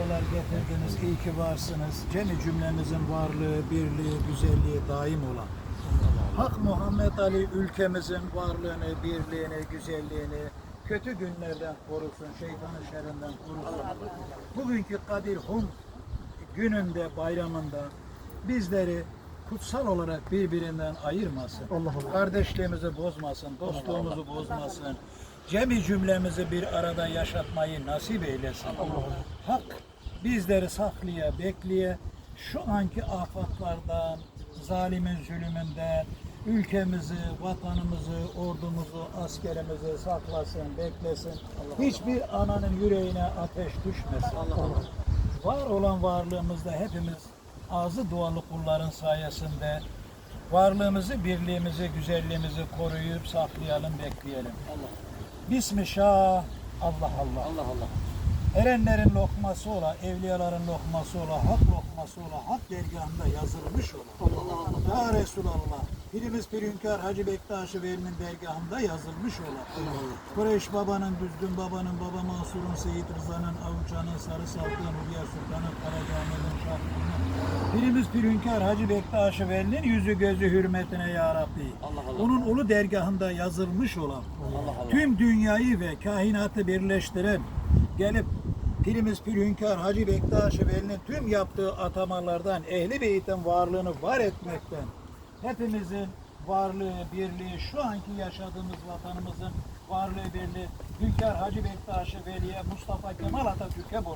sefalar getirdiniz. İyi ki varsınız. Cemi cümlemizin varlığı, birliği, güzelliği daim olan. Hak Muhammed Ali ülkemizin varlığını, birliğini, güzelliğini kötü günlerden korusun, şeytanın şerrinden korusun. Bugünkü Kadir Hum gününde, bayramında bizleri kutsal olarak birbirinden ayırmasın. Kardeşliğimizi bozmasın, dostluğumuzu bozmasın. Cemi cümlemizi bir arada yaşatmayı nasip eylesin. Hak bizleri saklaya, bekleye, şu anki afatlardan, zalimin zulümünden, ülkemizi, vatanımızı, ordumuzu, askerimizi saklasın, beklesin. Hiçbir ananın yüreğine ateş düşmesin. Var olan varlığımızda hepimiz ağzı dualı kulların sayesinde varlığımızı, birliğimizi, güzelliğimizi koruyup saklayalım, bekleyelim. Bismillah, Allah Allah. Allah Allah. Erenlerin lokması ola, evliyaların lokması ola, hak lokması ola, hak dergahında yazılmış ola. Ya Resulallah, birimiz Pirinkar Hacı Bektaşi Veli'nin dergahında yazılmış ola. Kureyş babanın, Düzgün babanın, Baba Mansur'un, Seyit Rıza'nın, Avuçan'ın, Sarı Saltı'nın, Hülya Sultan'ın, Karacami'nin, Şahlı'nın. Birimiz Pirinkar Hacı Bektaşi Veli'nin yüzü gözü hürmetine ya Rabbi. Allah Allah. Onun ulu dergahında yazılmış olan Allah Allah. tüm dünyayı ve kainatı birleştiren gelip Pirimiz Pürhünkar Hacı Bektaş Veli'nin tüm yaptığı atamalardan ehli beytin varlığını var etmekten hepimizin varlığı, birliği, şu anki yaşadığımız vatanımızın varlığı, birliği Hünkar Hacı Bektaş Veli'ye Mustafa Kemal Atatürk'e borçludur.